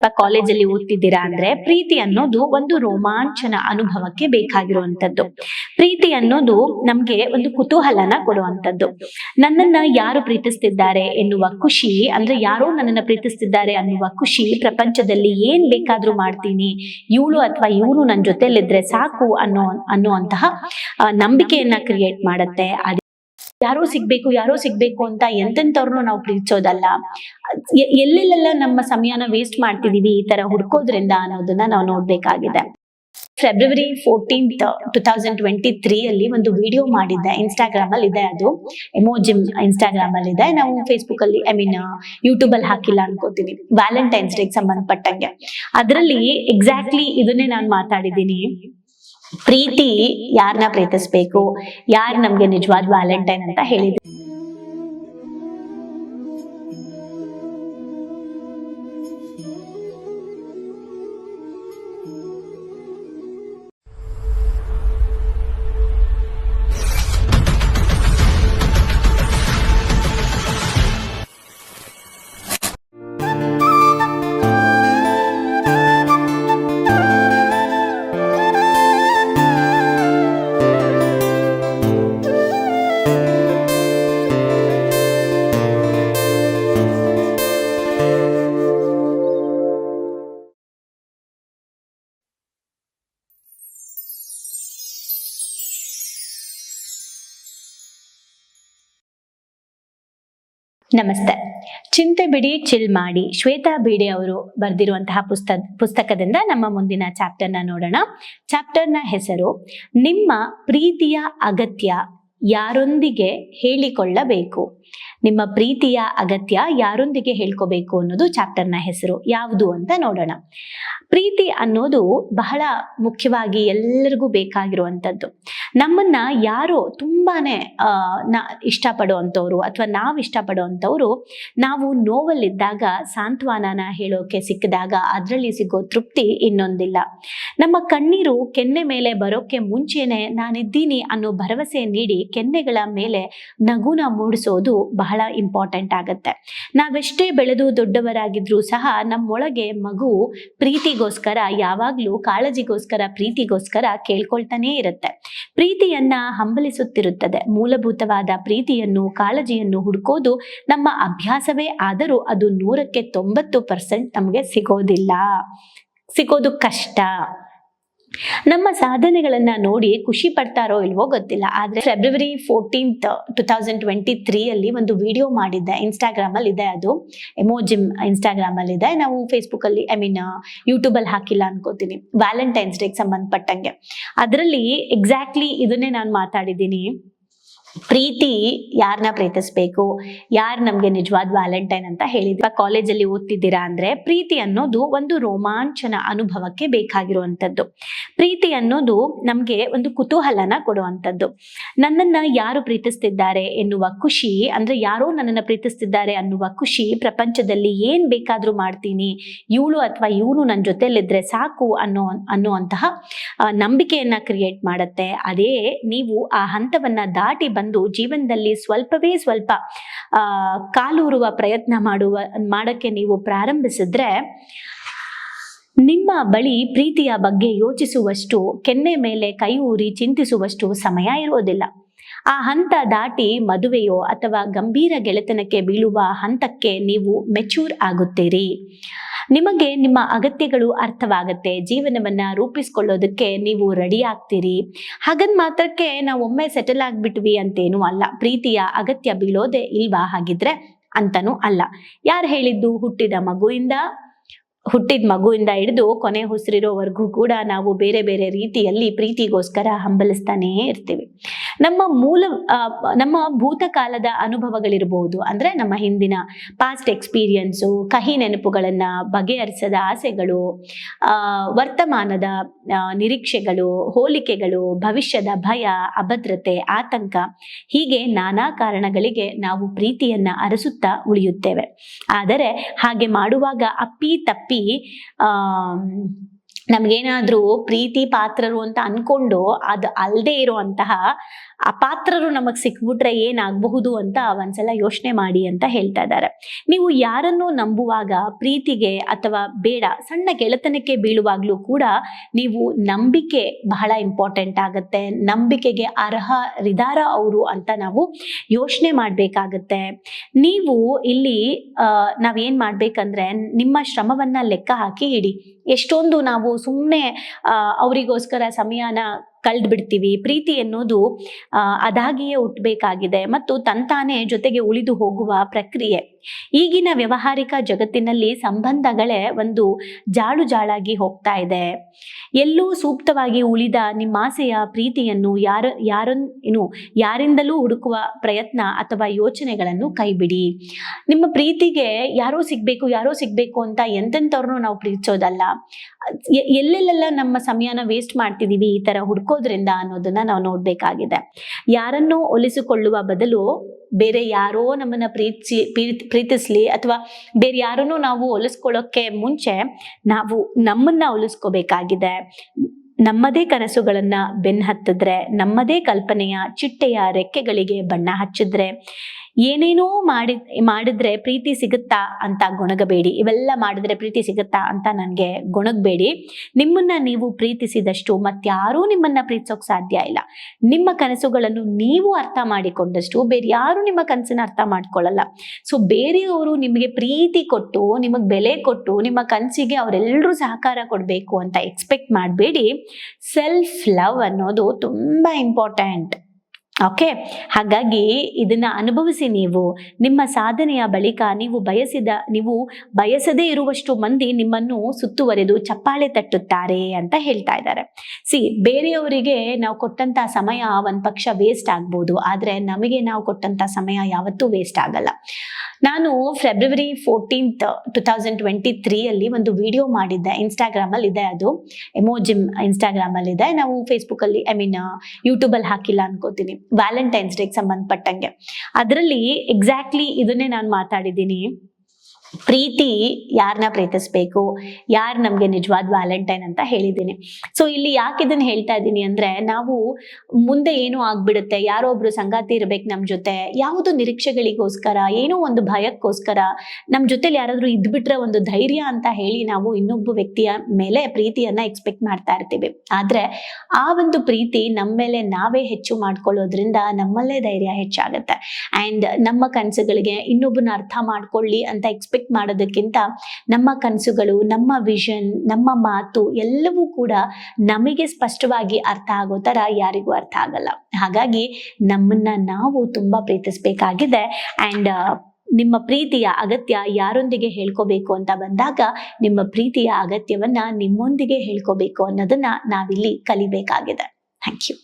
ಕಾಲೇಜಲ್ಲಿ ಓದ್ತಿದ್ದೀರಾ ಅಂದ್ರೆ ಪ್ರೀತಿ ಅನ್ನೋದು ಒಂದು ರೋಮಾಂಚನ ಅನುಭವಕ್ಕೆ ಬೇಕಾಗಿರುವಂತದ್ದು ಪ್ರೀತಿ ಅನ್ನೋದು ನಮ್ಗೆ ಒಂದು ಕುತೂಹಲನ ಕೊಡುವಂತದ್ದು ನನ್ನನ್ನ ಯಾರು ಪ್ರೀತಿಸ್ತಿದ್ದಾರೆ ಎನ್ನುವ ಖುಷಿ ಅಂದ್ರೆ ಯಾರೋ ನನ್ನನ್ನ ಪ್ರೀತಿಸ್ತಿದ್ದಾರೆ ಅನ್ನುವ ಖುಷಿ ಪ್ರಪಂಚದಲ್ಲಿ ಏನ್ ಬೇಕಾದ್ರೂ ಮಾಡ್ತೀನಿ, ಇವಳು ಅಥವಾ ಇವನು ನನ್ನ ಜೊತೆಲಿದ್ರೆ ಸಾಕು ಅನ್ನೋ, ಅನ್ನುವಂತಹ ನಂಬಿಕೆಯನ್ನ ಕ್ರಿಯೇಟ್ ಮಾಡತ್ತೆ. ಯಾರೋ ಸಿಗ್ಬೇಕು ಯಾರೋ ಸಿಗ್ಬೇಕು ಅಂತ ಎಂತೆಂಥವ್ರನ್ನೂ ನಾವು ಪ್ರೀತಿಸೋದಲ್ಲ. ಎಲ್ಲೆಲ್ಲೆಲ್ಲ ನಮ್ಮ ಸಮಯನ ವೇಸ್ಟ್ ಮಾಡ್ತಿದೀವಿ ಈ ತರ ಹುಡ್ಕೋದ್ರಿಂದ ಅನ್ನೋದನ್ನ ನಾವು ನೋಡ್ಬೇಕಾಗಿದೆ. February fourteenth two thousand twenty three ಅಲ್ಲಿ ಒಂದು ವಿಡಿಯೋ ಮಾಡಿದ್ದೆ. ಇನ್ಸ್ಟಾಗ್ರಾಮ್ ಅಲ್ಲಿ ಇದೆ ಅದು. ಎಮೋಜಿಮ್ ಇನ್ಸ್ಟಾಗ್ರಾಮ್ ಅಲ್ಲಿ ಇದೆ ನಾವು ಫೇಸ್ಬುಕ್ ಅಲ್ಲಿ ಐ ಮೀನ್ ಯೂಟ್ಯೂಬ್ ಅಲ್ಲಿ ಹಾಕಿಲ್ಲ ಅನ್ಕೋತೀನಿ. ವ್ಯಾಲೆಂಟೈನ್ಸ್ ಡೇಗೆ ಸಂಬಂಧಪಟ್ಟಂಗೆ. ಅದರಲ್ಲಿ ಎಕ್ಸಾಕ್ಟ್ಲಿ ಇದನ್ನೇ ನಾನು ಮಾತಾಡಿದ್ದೀನಿ. ಪ್ರೀತಿ ಯಾರನ್ನ ಪ್ರೀತಿಸ್ಬೇಕು? ಯಾರು ನಮ್ಗೆ ನಿಜವಾದ ವ್ಯಾಲೆಂಟೈನ್ ಅಂತ ಹೇಳಿದ್ರು? ನಮಸ್ತೆ. ಚಿಂತೆ ಬಿಡಿ ಚಿಲ್ ಮಾಡಿ. ಶ್ವೇತಾ ಬೀಡೆ ಅವರು ಬರೆದಿರುವಂತಹ ಪುಸ್ತಕ ಪುಸ್ತಕದಿಂದ ನಮ್ಮ ಮುಂದಿನ ಚಾಪ್ಟರ್ನ ನೋಡೋಣ. ಚಾಪ್ಟರ್ನ ಹೆಸರು, ನಿಮ್ಮ ಪ್ರೀತಿಯ ಅಗತ್ಯ ಯಾರೊಂದಿಗೆ ಹೇಳಿಕೊಳ್ಳಬೇಕು? ನಿಮ್ಮ ಪ್ರೀತಿಯ ಅಗತ್ಯ ಯಾರೊಂದಿಗೆ ಹೇಳ್ಕೋಬೇಕು ಅನ್ನೋದು ಚಾಪ್ಟರ್ನ ಹೆಸರು. ಯಾವುದು ಅಂತ ನೋಡೋಣ. ಪ್ರೀತಿ ಅನ್ನೋದು ಬಹಳ ಮುಖ್ಯವಾಗಿ ಎಲ್ಲರಿಗೂ ಬೇಕಾಗಿರುವಂಥದ್ದು. ನಮ್ಮನ್ನ ಯಾರೋ ತುಂಬಾನೇ ನಾ, ಇಷ್ಟಪಡುವಂಥವ್ರು ಅಥವಾ ನಾವು ಇಷ್ಟಪಡುವಂಥವ್ರು ನಾವು ನೋವಲ್ಲಿದ್ದಾಗ, ಸಾಂತ್ವನನ ಹೇಳೋಕೆ ಸಿಕ್ಕಿದಾಗ ಅದರಲ್ಲಿ ಸಿಗೋ ತೃಪ್ತಿ ಇನ್ನೊಂದಿಲ್ಲ. ನಮ್ಮ ಕಣ್ಣೀರು ಕೆನ್ನೆ ಮೇಲೆ ಬರೋಕ್ಕೆ ಮುಂಚೆನೆ ನಾನಿದ್ದೀನಿ ಅನ್ನೋ ಭರವಸೆ ನೀಡಿ ಕೆನ್ನೆಗಳ ಮೇಲೆ ನಗುನ ಮೂಡಿಸೋದು ಬಹಳ ಇಂಪಾರ್ಟೆಂಟ್ ಆಗತ್ತೆ. ನಾವೆಷ್ಟೇ ಬೆಳೆದು ದೊಡ್ಡವರಾಗಿದ್ರೂ ಸಹ ನಮ್ಮೊಳಗೆ ಮಗು ಪ್ರೀತಿಗೋಸ್ಕರ ಯಾವಾಗಲೂ ಕಾಳಜಿಗೋಸ್ಕರ, ಪ್ರೀತಿಗೋಸ್ಕರ ಕೇಳ್ಕೊಳ್ತಾನೇ ಇರುತ್ತೆ. ಪ್ರೀತಿಯನ್ನ ಹಂಬಲಿಸುತ್ತಿರುತ್ತದೆ. ಮೂಲಭೂತವಾದ ಪ್ರೀತಿಯನ್ನು, ಕಾಳಜಿಯನ್ನು ಹುಡುಕೋದು ನಮ್ಮ ಅಭ್ಯಾಸವೇ ಆದರೂ ಅದು ನೂರಕ್ಕೆ ತೊಂಬತ್ತು ಪರ್ಸೆಂಟ್ ನಮಗೆ ಸಿಗೋದಿಲ್ಲ. ಸಿಗೋದು ಕಷ್ಟ. ನಮ್ಮ ಸಾಧನೆಗಳನ್ನ ನೋಡಿ ಖುಷಿ ಪಡ್ತಾರೋ ಇಲ್ವೋ ಗೊತ್ತಿಲ್ಲ. ಆದ್ರೆ February fourteenth two thousand twenty three ಅಲ್ಲಿ ಒಂದು ವಿಡಿಯೋ ಮಾಡಿದ್ದೆ. ಇನ್ಸ್ಟಾಗ್ರಾಮ್ ಅಲ್ಲಿ ಇದೆ ಅದು. ಎಮೋಜಿಮ್ ಇನ್ಸ್ಟಾಗ್ರಾಮ್ ಅಲ್ಲಿ ಇದೆ. ನಾವು ಫೇಸ್ಬುಕ್ ಅಲ್ಲಿ ಐ ಮೀನ್ ಯೂಟ್ಯೂಬ್ ಅಲ್ಲಿ ಹಾಕಿಲ್ಲ ಅನ್ಕೋತೀನಿ. ವ್ಯಾಲೆಂಟೈನ್ಸ್ ಡೇಗೆ ಸಂಬಂಧಪಟ್ಟಂಗೆ. ಅದರಲ್ಲಿ ಎಕ್ಸಾಕ್ಟ್ಲಿ ಇದನ್ನೇ ನಾನು ಮಾತಾಡಿದ್ದೀನಿ. ಪ್ರೀತಿ ಯಾರನ್ನ ಪ್ರೀತಿಸ್ಬೇಕು? ಯಾರು ನಮ್ಗೆ ನಿಜವಾದ ವ್ಯಾಲೆಂಟೈನ್ ಅಂತ ಹೇಳಿದ್ವಿ ಕಾಲೇಜಲ್ಲಿ ಓದ್ತಿದ್ದೀರಾ ಅಂದ್ರೆ ಪ್ರೀತಿ ಅನ್ನೋದು ಒಂದು ರೋಮಾಂಚನ ಅನುಭವಕ್ಕೆ ಬೇಕಾಗಿರುವಂತದ್ದು ಪ್ರೀತಿ ಅನ್ನೋದು ನಮ್ಗೆ ಒಂದು ಕುತೂಹಲನ ಕೊಡುವಂಥದ್ದು. ನನ್ನನ್ನ ಯಾರು ಪ್ರೀತಿಸ್ತಿದ್ದಾರೆ ಎನ್ನುವ ಖುಷಿ, ಅಂದ್ರೆ ಯಾರೋ ನನ್ನನ್ನ ಪ್ರೀತಿಸ್ತಿದ್ದಾರೆ ಅನ್ನುವ ಖುಷಿ ಪ್ರಪಂಚದಲ್ಲಿ ಏನ್ ಬೇಕಾದ್ರೂ ಮಾಡ್ತೀನಿ, ಇವಳು ಅಥವಾ ಇವನು ನನ್ನ ಜೊತೆಲಿದ್ರೆ ಸಾಕು ಅನ್ನೋ, ಅನ್ನುವಂತಹ ನಂಬಿಕೆಯನ್ನ ಕ್ರಿಯೇಟ್ ಮಾಡುತ್ತೆ. ಅದೇ ನೀವು ಆ ಹಂತವನ್ನ ದಾಟಿ ಬಂದು ಜೀವನದಲ್ಲಿ ಸ್ವಲ್ಪವೇ ಸ್ವಲ್ಪ ಕಾಲೂರುವ ಪ್ರಯತ್ನ ಮಾಡುವ, ಮಾಡಕ್ಕೆ ನೀವು ಪ್ರಾರಂಭಿಸಿದ್ರೆ ನಿಮ್ಮ ಬಳಿ ಪ್ರೀತಿಯ ಬಗ್ಗೆ ಯೋಚಿಸುವಷ್ಟು, ಕೆನ್ನೆ ಮೇಲೆ ಕೈ ಊರಿ ಚಿಂತಿಸುವಷ್ಟು ಸಮಯ ಇರೋದಿಲ್ಲ. ಆ ಹಂತ ದಾಟಿ ಮದುವೆಯೋ ಅಥವಾ ಗಂಭೀರ ಗೆಳೆತನಕ್ಕೆ ಬೀಳುವ ಹಂತಕ್ಕೆ ನೀವು ಮೆಚೂರ್ ಆಗುತ್ತೀರಿ. ನಿಮಗೆ ನಿಮ್ಮ ಅಗತ್ಯಗಳು ಅರ್ಥವಾಗುತ್ತೆ. ಜೀವನವನ್ನ ರೂಪಿಸ್ಕೊಳ್ಳೋದಕ್ಕೆ ನೀವು ರೆಡಿ ಆಗ್ತೀರಿ. ಹಾಗಂದ್ ಮಾತ್ರಕ್ಕೆ ನಾವು ಒಮ್ಮೆ ಸೆಟಲ್ ಆಗ್ಬಿಟ್ವಿ ಅಂತೇನೂ ಅಲ್ಲ. ಪ್ರೀತಿಯ ಅಗತ್ಯ ಬೀಳೋದೇ ಇಲ್ವಾ ಹಾಗಿದ್ರೆ ಅಂತನೂ ಅಲ್ಲ. ಯಾರು ಹೇಳಿದ್ದು? ಹುಟ್ಟಿದ ಮಗುವಿಂದ? ಹುಟ್ಟಿದ ಮಗುವಿಂದ ಹಿಡಿದು ಕೊನೆ ಉಸಿರಿರೋವರೆಗೂ ಕೂಡ ನಾವು ಬೇರೆ ಬೇರೆ ರೀತಿಯಲ್ಲಿ ಪ್ರೀತಿಗೋಸ್ಕರ ಹಂಬಲಿಸ್ತಾನೇ ಇರ್ತೀವಿ. ನಮ್ಮ ಮೂಲ ನಮ್ಮ ಭೂತಕಾಲದ ಅನುಭವಗಳಿರ್ಬೋದು. ಅಂದ್ರೆ ನಮ್ಮ ಹಿಂದಿನ ಪಾಸ್ಟ್ ಎಕ್ಸ್ಪೀರಿಯನ್ಸು ಕಹಿ ನೆನಪುಗಳನ್ನ ಬಗೆಹರಿಸದ ಆಸೆಗಳು ವರ್ತಮಾನದ ನಿರೀಕ್ಷೆಗಳು, ಹೋಲಿಕೆಗಳು, ಭವಿಷ್ಯದ ಭಯ, ಅಭದ್ರತೆ, ಆತಂಕ, ಹೀಗೆ ನಾನಾ ಕಾರಣಗಳಿಗೆ ನಾವು ಪ್ರೀತಿಯನ್ನ ಅರಸುತ್ತಾ ಉಳಿಯುತ್ತೇವೆ. ಆದರೆ ಹಾಗೆ ಮಾಡುವಾಗ ಅಪ್ಪಿ ತಪ್ಪಿ ಆ ನಮ್ಗೇನಾದ್ರೂ ಪ್ರೀತಿ ಪಾತ್ರರು ಅಂತ ಅನ್ಕೊಂಡು ಅದು ಅಲ್ಲದೆ ಇರುವಂತಹ ಅಪಾತ್ರರು ನಮಗ್ ಸಿಕ್ಬಿಟ್ರೆ ಏನಾಗಬಹುದು ಅಂತ ಒಂದ್ಸಲ ಯೋಚನೆ ಮಾಡಿ ಅಂತ ಹೇಳ್ತಾ ಇದ್ದಾರೆ. ನೀವು ಯಾರನ್ನು ನಂಬುವಾಗ ಪ್ರೀತಿಗೆ ಅಥವಾ ಬೇಡ, ಸಣ್ಣ ಗೆಳೆತನಕ್ಕೆ ಬೀಳುವಾಗ್ಲೂ ಕೂಡ ನೀವು ನಂಬಿಕೆ ಬಹಳ ಇಂಪಾರ್ಟೆಂಟ್ ಆಗುತ್ತೆ. ನಂಬಿಕೆಗೆ ಅರ್ಹ ರಿದಾರ ಅವರು ಅಂತ ನಾವು ಯೋಚನೆ ಮಾಡಬೇಕಾಗತ್ತೆ. ನೀವು ಇಲ್ಲಿ ನಾವೇನ್ ಮಾಡ್ಬೇಕಂದ್ರೆ ನಿಮ್ಮ ಶ್ರಮವನ್ನ ಲೆಕ್ಕ ಹಾಕಿ ಇಡಿ. ಎಷ್ಟೊಂದು ನಾವು ಸುಮ್ಮನೆ ಅವರಿಗೋಸ್ಕರ ಸಮಯನ ಕಳೆದು ಬಿಡ್ತೀವಿ ಪ್ರೀತಿ ಎನ್ನುವುದು ಅದಾಗಿಯೇ ಹುಟ್ಟಬೇಕಾಗಿದೆ ಮತ್ತು ತಂತಾನೆ ಜೊತೆಗೆ ಉಳಿದು ಹೋಗುವ ಪ್ರಕ್ರಿಯೆ. ಈಗಿನ ವ್ಯವಹಾರಿಕ ಜಗತ್ತಿನಲ್ಲಿ ಸಂಬಂಧಗಳೇ ಒಂದು ಜಾಳು ಜಾಳಾಗಿ ಹೋಗ್ತಾ ಇದೆ. ಎಲ್ಲೂ ಸೂಕ್ತವಾಗಿ ಉಳಿದ ನಿಮ್ಮಾಸೆಯ ಪ್ರೀತಿಯನ್ನು ಯಾರ, ಯಾರನ್ ಏನು ಯಾರಿಂದಲೂ ಹುಡುಕುವ ಪ್ರಯತ್ನ ಅಥವಾ ಯೋಚನೆಗಳನ್ನು ಕೈಬಿಡಿ. ನಿಮ್ಮ ಪ್ರೀತಿಗೆ ಯಾರೋ ಸಿಗ್ಬೇಕು ಯಾರೋ ಸಿಗ್ಬೇಕು ಅಂತ ಎಂತೆಂಥವ್ರನ್ನೂ ನಾವು ಪ್ರೀತಿಸೋದಲ್ಲ. ಎಲ್ಲೆಲ್ಲೆಲ್ಲ ನಮ್ಮ ಸಮಯನ ವೇಸ್ಟ್ ಮಾಡ್ತಿದ್ದೀವಿ ಈ ತರ ಹುಡ್ಕೋದ್ರಿಂದ ಅನ್ನೋದನ್ನ ನಾವು ನೋಡ್ಬೇಕಾಗಿದೆ. ಯಾರನ್ನು ಒಲಿಸಿಕೊಳ್ಳುವ ಬದಲು ಬೇರೆ ಯಾರೋ ನಮ್ಮನ್ನ ಪ್ರೀತಿಸಿ, ಪ್ರೀತ್- ಪ್ರೀತಿಸ್ಲಿ ಅಥವಾ ಬೇರೆ ಯಾರನ್ನೂ ನಾವು ಒಲಿಸ್ಕೊಳ್ಳೋಕೆ ಮುಂಚೆ ನಾವು ನಮ್ಮನ್ನ ಒಲಿಸ್ಕೋಬೇಕಾಗಿದೆ. ನಮ್ಮದೇ ಕನಸುಗಳನ್ನ ಬೆನ್ ಹತ್ತಿದ್ರೆ, ನಮ್ಮದೇ ಕಲ್ಪನೆಯ ಚಿಟ್ಟೆಯ ರೆಕ್ಕೆಗಳಿಗೆ ಬಣ್ಣ ಹಚ್ಚಿದ್ರೆ ಏನೇನೋ ಮಾಡಿ, ಮಾಡಿದ್ರೆ ಪ್ರೀತಿ ಸಿಗುತ್ತಾ ಅಂತ ಗೊಣಗಬೇಡಿ. ಇವೆಲ್ಲ ಮಾಡಿದ್ರೆ ಪ್ರೀತಿ ಸಿಗುತ್ತಾ ಅಂತ ನನಗೆ ಗೊಣಗಬೇಡಿ. ನಿಮ್ಮನ್ನ ನೀವು ಪ್ರೀತಿಸಿದಷ್ಟು ಮತ್ತಾರೂ ನಿಮ್ಮನ್ನ ಪ್ರೀತಿಸೋಕ್ ಸಾಧ್ಯ ಇಲ್ಲ. ನಿಮ್ಮ ಕನಸುಗಳನ್ನು ನೀವು ಅರ್ಥ ಮಾಡಿಕೊಂಡಷ್ಟು ಬೇರೆ ಯಾರು ನಿಮ್ಮ ಕನಸನ್ನ ಅರ್ಥ ಮಾಡ್ಕೊಳ್ಳಲ್ಲ ಸೊ ಬೇರೆಯವರು ನಿಮಗೆ ಪ್ರೀತಿ ಕೊಟ್ಟು, ನಿಮಗೆ ಬೆಲೆ ಕೊಟ್ಟು, ನಿಮ್ಮ ಕನಸಿಗೆ ಅವರೆಲ್ಲರೂ ಸಹಕಾರ ಕೊಡಬೇಕು ಅಂತ ಎಕ್ಸ್ಪೆಕ್ಟ್ ಮಾಡಬೇಡಿ. ಸೆಲ್ಫ್ ಲವ್ ಅನ್ನೋದು ತುಂಬಾ ಇಂಪಾರ್ಟೆಂಟ್ ಓಕೆ ಹಾಗಾಗಿ ಇದನ್ನ ಅನುಭವಿಸಿ ನೀವು. ನಿಮ್ಮ ಸಾಧನೆಯ ಬಳಿಕ ನೀವು ಬಯಸಿದ, ನೀವು ಬಯಸದೇ ಇರುವಷ್ಟು ಮಂದಿ ನಿಮ್ಮನ್ನು ಸುತ್ತುವರೆದು ಚಪ್ಪಾಳೆ ತಟ್ಟುತ್ತಾರೆ ಅಂತ ಹೇಳ್ತಾ ಇದ್ದಾರೆ. ಸಿ ಬೇರೆಯವರಿಗೆ ನಾವು ಕೊಟ್ಟಂತ ಸಮಯ ಒಂದ್ ಪಕ್ಷ ವೇಸ್ಟ್ ಆಗ್ಬೋದು. ಆದ್ರೆ ನಮಗೆ ನಾವು ಕೊಟ್ಟಂತ ಸಮಯ ಯಾವತ್ತೂ ವೇಸ್ಟ್ ಆಗಲ್ಲ. ನಾನು February fourteenth two thousand twenty ತ್ರೀಯಲ್ಲಿ ಒಂದು ವಿಡಿಯೋ ಮಾಡಿದ್ದೆ. ಇನ್ಸ್ಟಾಗ್ರಾಮ್ ಅಲ್ಲಿ ಇದೆ ಅದು. ಎಮೋಜಿಮ್ ಇನ್ಸ್ಟಾಗ್ರಾಮ್ ಅಲ್ಲಿ ಇದೆ. ನಾವು ಫೇಸ್ಬುಕ್ ಅಲ್ಲಿ ಐ ಮೀನ್ ಯೂಟ್ಯೂಬ್ ಅಲ್ಲಿ ಹಾಕಿಲ್ಲ ಅನ್ಕೋತೀನಿ. ವ್ಯಾಲೆಂಟೈನ್ಸ್ ಡೇಗೆ ಸಂಬಂಧಪಟ್ಟಂಗೆ. ಅದರಲ್ಲಿ ಎಕ್ಸಾಕ್ಟ್ಲಿ ಇದನ್ನೇ ನಾನು ಮಾತಾಡಿದ್ದೀನಿ. ಪ್ರೀತಿ ಯಾರನ್ನ ಪ್ರೀತಿಸ್ಬೇಕು? ಯಾರು ನಮಗೆ ನಿಜವಾದ ವ್ಯಾಲೆಂಟೈನ್ ಅಂತ ಹೇಳಿದ್ದೀನಿ. ಸೊ ಇಲ್ಲಿ ಯಾಕೆ ಇದನ್ನ ಹೇಳ್ತಾ ಇದ್ದೀನಿ ಅಂದ್ರೆ, ನಾವು ಮುಂದೆ ಏನು ಆಗ್ಬಿಡುತ್ತೆ? ಯಾರೋ ಒಬ್ರು ಸಂಗಾತಿ ಇರ್ಬೇಕು ನಮ್ಮ ಜೊತೆ. ಯಾವುದು ನಿರೀಕ್ಷೆಗಳಿಗೋಸ್ಕರ, ಏನೋ ಒಂದು ಭಯಕ್ಕೋಸ್ಕರ ನಮ್ಮ ಜೊತೆಲಿ ಯಾರಾದ್ರೂ ಇದ್ಬಿಟ್ರೆ ಒಂದು ಧೈರ್ಯ ಅಂತ ಹೇಳಿ ನಾವು ಇನ್ನೊಬ್ಬ ವ್ಯಕ್ತಿಯ ಮೇಲೆ ಪ್ರೀತಿಯನ್ನ ಎಕ್ಸ್ಪೆಕ್ಟ್ ಮಾಡ್ತಾ ಇರ್ತೀವಿ. ಆದ್ರೆ, ಆ ಒಂದು ಪ್ರೀತಿ ನಮ್ಮ ಮೇಲೆ ನಾವೇ ಹೆಚ್ಚು ಮಾಡ್ಕೊಳ್ಳೋದ್ರಿಂದ ನಮ್ಮಲ್ಲೇ ಧೈರ್ಯ ಹೆಚ್ಚಾಗುತ್ತೆ. ಅಂಡ್ ನಮ್ಮ ಕನಸುಗಳಿಗೆ ಇನ್ನೊಬ್ಬನ ಅರ್ಥ ಮಾಡ್ಕೊಳ್ಳಿ ಅಂತ ಎಕ್ಸ್ಪೆಕ್ಟ್ ಮಾಡೋದಕ್ಕಿಂತ ನಮ್ಮ ಕನಸುಗಳು, ನಮ್ಮ ವಿಷನ್ ನಮ್ಮ ಮಾತು ಎಲ್ಲವೂ ಕೂಡ ನಮಗೆ ಸ್ಪಷ್ಟವಾಗಿ ಅರ್ಥ ಆಗೋ ತರ ಯಾರಿಗೂ ಅರ್ಥ ಆಗಲ್ಲ. ಹಾಗಾಗಿ ನಮ್ಮನ್ನ ನಾವು ತುಂಬಾ ಪ್ರೀತಿಸಬೇಕಾಗಿದೆ. ಅಂಡ್ ನಿಮ್ಮ ಪ್ರೀತಿಯ ಅಗತ್ಯ ಯಾರೊಂದಿಗೆ ಹೇಳ್ಕೋಬೇಕು ಅಂತ ಬಂದಾಗ ನಿಮ್ಮ ಪ್ರೀತಿಯ ಅಗತ್ಯವನ್ನ ನಿಮ್ಮೊಂದಿಗೆ ಹೇಳ್ಕೋಬೇಕು ಅನ್ನೋದನ್ನ ನಾವಿಲ್ಲಿ ಕಲಿಬೇಕಾಗಿದೆ. Thank you